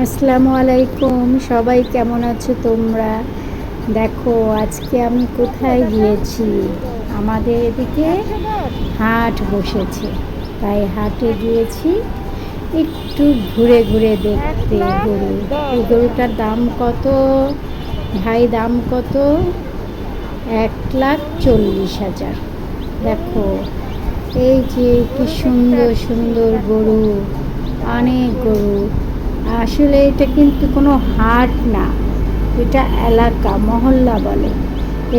আসসালামু আলাইকুম। সবাই কেমন আছো তোমরা? দেখো, আজকে আমি কোথায় গিয়েছি? আমাদের এদিকে হাট বসেছে। তাই হাটে গিয়েছি একটু ঘুরে ঘুরে দেখতে গরু। এই গরুটার দাম কত? ভাই, দাম কত? এক লাখ চল্লিশ হাজার। দেখো, এই যে কি সুন্দর সুন্দর গরু, অনেক গরু। আসলে এটা কিন্তু কোনো হাট না। এটা এলাকা, মহল্লা বলে।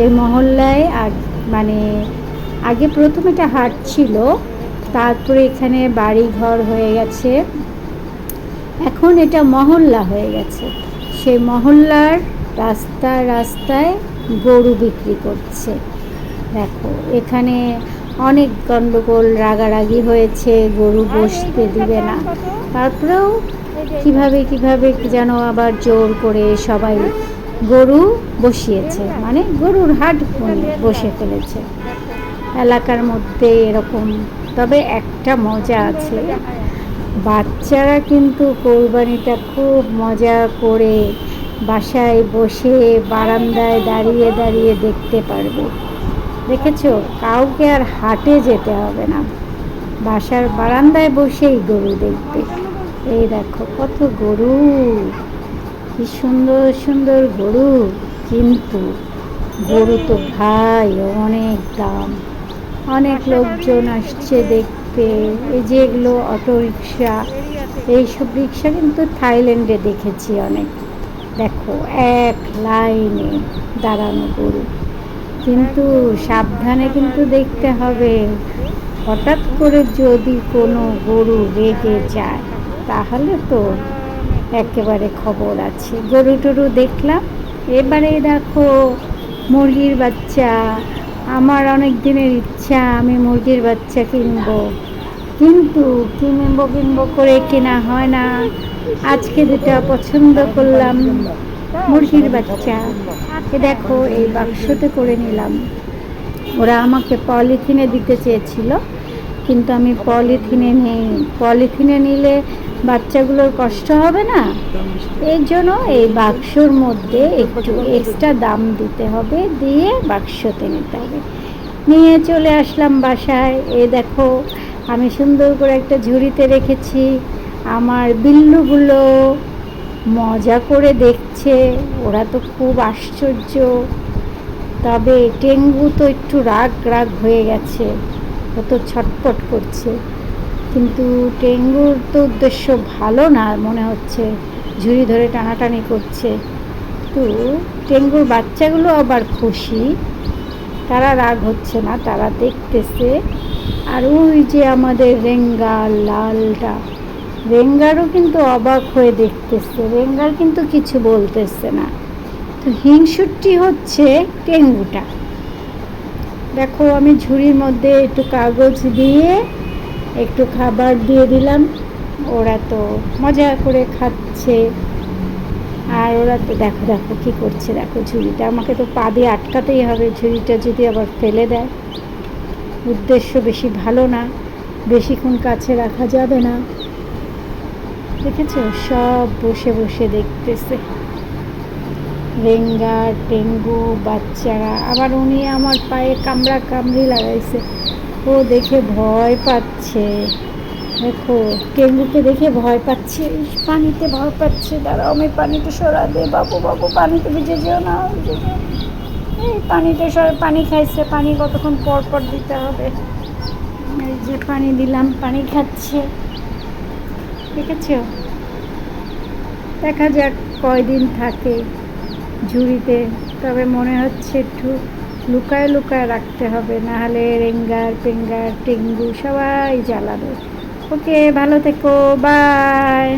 এই মহল্লায় মানে আগে প্রথম এটা হাট ছিল, তারপরে এখানে বাড়ি ঘর হয়ে গেছে। এখন এটা মহল্লা হয়ে গেছে। সেই মহল্লার রাস্তা রাস্তায় গরু বিক্রি করছে। দেখো, এখানে অনেক গণ্ডগোল রাগারাগি হয়েছে, গরু বসতে দিবে না। তারপরেও কীভাবে কীভাবে যেন আবার জোর করে সবাই গরু বসিয়েছে মানে গরুর হাট বসে ফেলেছে। এলাকার মধ্যে এরকম, তবে একটা মজা আছে। বাচ্চারা কিন্তু কোরবানিটা খুব মজা করে বাসায় বসে বারান্দায় দাঁড়িয়ে দাঁড়িয়ে দেখতে পারবে। দেখেছ? কাউকে আর হাটে যেতে হবে না। বাসার বারান্দায় বসেই গরু দেখবে। এই দেখো, কত গরু। কি সুন্দর সুন্দর গরু, কিন্তু গরু তো ভাই, অনেক দাম। অনেক লোকজন আসছে দেখতে। এই যে এগুলো অটো রিক্সা এইসব রিক্সা কিন্তু থাইল্যান্ডে দেখেছি অনেক। দেখো, এক লাইনে দাঁড়ানো গরু। কিন্তু সাবধানে কিন্তু দেখতে হবে। হঠাৎ করে যদি কোনো গরু রেগে যায় তাহলে তো একেবারে খবর আছে। গরু টরু দেখলাম। এবারে দেখো, মুরগির বাচ্চা। আমার অনেক দিনের ইচ্ছা, আমি মুরগির বাচ্চা কিনব। কিন্তু কিনব কিনবো করে কেনা হয় না। আজকে যেটা পছন্দ করলাম, মুরগির বাচ্চা। এ দেখো, এই বাক্সতে করে নিলাম। ওরা আমাকে পলিথিনে দিতে চেয়েছিল। কিন্তু আমি পলিথিনে নেই। পলিথিনে নিলে বাচ্চাগুলোর কষ্ট হবে না? এই জন্য এই বাক্সর মধ্যে একটু এক্সট্রা দাম দিতে হবে, দিয়ে বাক্সতে নিতে হবে। নিয়ে চলে আসলাম বাসায়। এ দেখো, আমি সুন্দর করে একটা ঝুড়িতে রেখেছি। আমার বিল্লুগুলো মজা করে দেখছে। ওরা তো খুব আশ্চর্য। তবে টেঙ্গু তো একটু রাগ রাগ হয়ে গেছে। ও তো ছটপট করছে। কিন্তু টেঙ্গুর তো উদ্দেশ্য ভালো না মনে হচ্ছে। ঝুড়ি ধরে টানাটানি করছে। তো টেঙ্গুর বাচ্চাগুলো আবার খুশি? তারা রাগ হচ্ছে না, তারা দেখতেছে। আর ওই যে আমাদের রেঙ্গার লালটা, রেঙ্গারও কিন্তু অবাক হয়ে দেখতেছে। রেঙ্গার কিন্তু কিছু বলতেছে না। তো হিংসুটটি হচ্ছে টেঙ্গুটা। দেখো, আমি ঝুড়ির মধ্যে একটু কাগজ দিয়ে একটু খাবার দিয়ে দিলাম। ওরা তো মজা করে খাচ্ছে। আর ওরা তো দেখো দেখো কী করছে। দেখো ঝুড়িটা। আমাকে তো পা দিয়ে আটকাতেই হবে। ঝুড়িটা যদি আবার ফেলে দেয়, উদ্দেশ্য বেশি ভালো না। বেশিক্ষণ কাছে রাখা যাবে না। দেখেছ? সব বসে বসে দেখতেছে। রেঙ্গার টেঙ্গু, বাচ্চারা। আবার উনি আমার পায়ে কামড়া কামড়ি লাগাইছে। ও দেখে ভয় পাচ্ছে। দেখো, টেঙ্গুকে দেখে ভয় পাচ্ছে। পানিতে ভয় পাচ্ছে। দাঁড়াও, আমি পানিতে সরা দে। বাবু বাবু, পানিতে ভিজে যেও না এই পানিতে সর, পানি খাইছে। পানি কতক্ষণ পর পর দিতে হবে। এই যে পানি দিলাম, পানি খাচ্ছে। ঠিক আছে দেখা যাক কয়দিন থাকে। ঝুড়িতে, তবে মনে হচ্ছে একটু লুকায় লুকায় রাখতে হবে নাহলে রেঙ্গার, পেঙ্গার, টেঙ্গু সবাই জ্বালাবে। ওকে, ভালো থেকো, বাই।